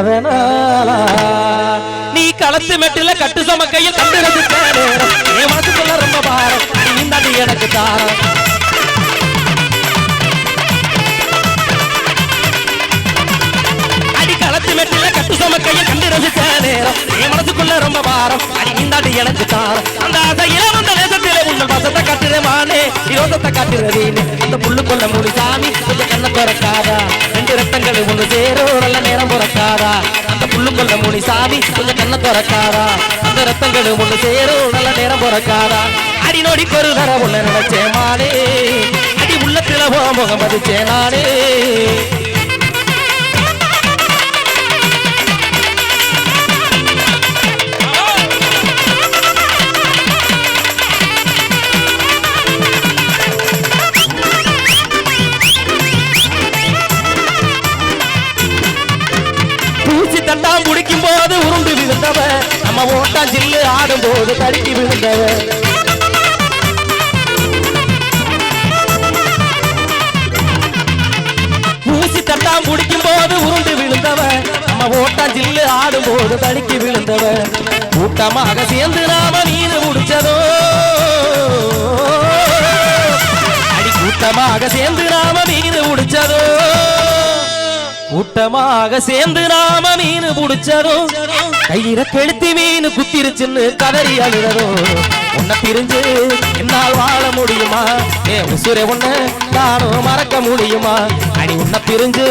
அதனால நீ களத்து மெட்டில கட்டு சமக்கையில் கண்டு ரசிச்ச நேரம் என் மனசுக்குள்ள ரொம்ப பாரம். நீ தாண்டி எனக்கு தாரம். அடி களத்து மெட்டில கட்டு சமக்கையில் கண்டு ரசிச்ச நேரம் என் மனசுக்குள்ள ரொம்ப பாரம். அடி நீ தாண்டி எனக்கு தாரம். அந்த ஆசையில வந்த நேசத்திலே உங்கள் வசத்தை காட்டுறே மானே. யோசத்தை காட்டுறது இந்த புல்லுக்குள்ள மூடி சாமி. கொஞ்சம் கண்ணை திறக்காதா? ரெண்டு ரத்தங்கள் ஒண்ணு சேரும். முனி சாமி கொஞ்சம் கண்ண திறக்காதா? அந்த ரத்தங்களும் ஒண்ணு சேரும் நல்ல நேரம் பிறக்காதா? அடி நொடி ஒரு தர ஒண்ணு நினைச்சேன் மானே. அடி உள்ளத்துல போ முகம் பதிச்சேன் நானே. பிடிக்கும் உருண்டு விழுந்தவ. நம்ம ஓட்டான் ஜில்லு ஆடும் போது தடுக்கி விழுந்தவ. ஊசி தட்டாம் குடிக்கும் போது உருண்டு விழுந்தவ. நம்ம ஓட்டான் ஜில்லு ஆடும் போது தடுக்கி விழுந்தவ. கூட்டமாக சேர்ந்து நாம நீர் முடிச்சதோ. அடி கூட்டமாக சேர்ந்து நாம நீர் முடிச்சதோ. கூட்டமாக சேர்ந்து நாம மீன் புடிச்சதும் கையில கெளுத்தி மீன் குத்திருச்சுன்னு கதறி அழுததும். உன்னை பிரிஞ்சு என்னால் வாழ முடியுமா? ஏ உசுரை உன்னை நானும் மறக்க முடியுமா? அடி உன்னை பிரிஞ்சு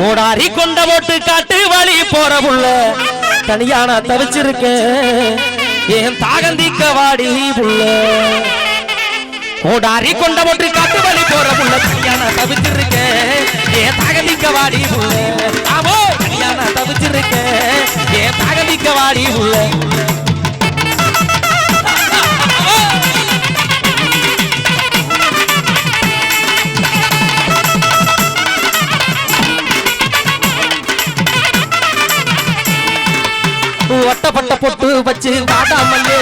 கோடாரி கொண்ட ஓட்டு காட்டு வழி போற புள்ள தனியா நான் தவிச்சிருக்கேன் ஏன் தாகந்திக்க வாடி புள்ள. கோடாரி கொண்ட ஓட்டு காட்டு வழி போற புள்ள தனியா நான் தவிச்சிருக்கேன் ஏன் தாகந்திக்க வாடி புள்ள. ஆமோ தனியா நான் தவிச்சிருக்கேன் ஏன் தாகந்திக்க வாடி புள்ள. பொட்டு வச்சு வாடாமல்லே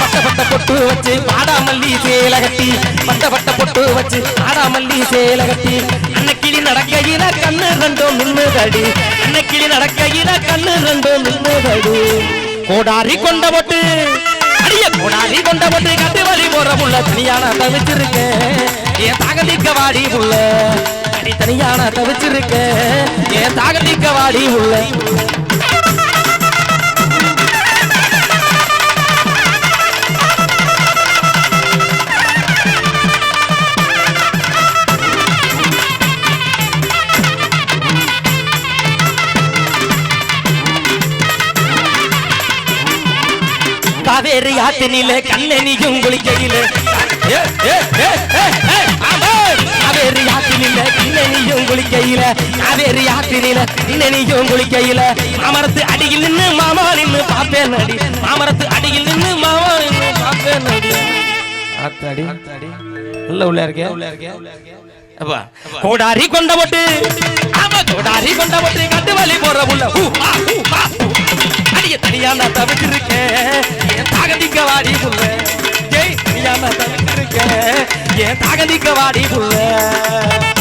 பட்டப்பட்ட பொட்டு வச்சு வாடாமல்லி சேல கட்டி. பட்டப்பட்ட பொட்டு வச்சு ஆடாமல்லி சேல கட்டி. அன்னைக்கிளி நடக்கையில கண்ணு ரெண்டும் நின்னுதடி. அன்னைக்கிளி நடக்கையில கண்ணு ரெண்டும் நின்னுதடி. கோடாரி கொண்ட பொட்டு அடிய கோடாரி கொண்ட பொட்டு கட்டு வழி போற புள்ள தனியான தவிச்சிருக்கேன். என் தகதிக்க வாடி புள்ள அடி தனியான தவிச்சிருக்க. என் தாகதிக்க வாடி உள்ள? காவேரி ஆத்தினில கண்ணனியும் குளிக்கையில. ஏ, ஏ, ஏ, ஏ, ஏ, ஆமா. காவேரி ஆத்தினில கண்ணனியும் குளிக்கையில காவேரி ஆத்தினில கண்ணனியும் குளிக்கையில. மாமரத்து அடியில் நின்னு மாமா நின்னு பாப்பேன் நடி மாமரத்து அடியில் நின்னு மாமா நின்னு பாப்பேன் நடி ஆத்தாடி. நல்ல உள்ள இருக்கே. உள்ள இருக்கே. அப்பா. கோடாரி கொண்ட போட்டு. ஆமா கோடாரி கொண்ட போட்டு. கட்டு வலி போற புள்ள. ஹூ, ஹூ. அடிய தனியா நான் தவிச்சிருக்கேன். என் தாகதிக்க வாடி புள்ள. ஜெய் தனியா வாடி புள்ள.